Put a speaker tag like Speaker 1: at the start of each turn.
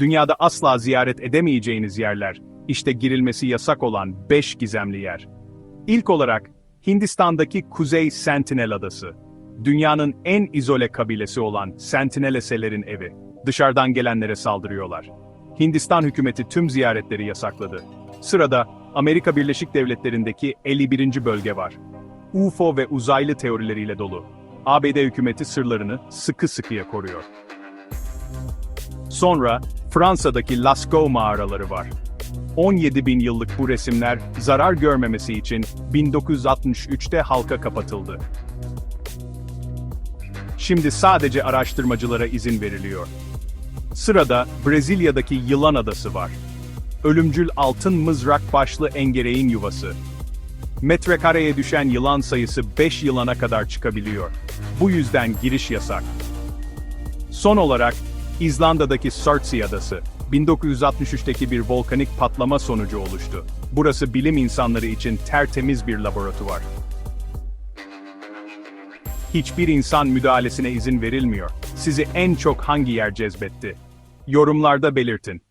Speaker 1: Dünyada asla ziyaret edemeyeceğiniz yerler, işte girilmesi yasak olan 5 gizemli yer. İlk olarak, Hindistan'daki Kuzey Sentinel Adası. Dünyanın en izole kabilesi olan Sentineleselerin evi. Dışarıdan gelenlere saldırıyorlar. Hindistan hükümeti tüm ziyaretleri yasakladı. Sırada, Amerika Birleşik Devletleri'ndeki 51. bölge var. UFO ve uzaylı teorileriyle dolu. ABD hükümeti sırlarını sıkı sıkıya koruyor. Sonra Fransa'daki Lascaux mağaraları var. 17 bin yıllık bu resimler zarar görmemesi için 1963'te halka kapatıldı. Şimdi sadece araştırmacılara izin veriliyor. Sırada Brezilya'daki Yılan Adası var. Ölümcül altın mızrak başlı engereğin yuvası. Metrekareye düşen yılan sayısı 5 yılana kadar çıkabiliyor. Bu yüzden giriş yasak. Son olarak, İzlanda'daki Surtsey Adası, 1963'teki bir volkanik patlama sonucu oluştu. Burası bilim insanları için tertemiz bir laboratuvar. Hiçbir insan müdahalesine izin verilmiyor. Sizi en çok hangi yer cezbetti? Yorumlarda belirtin.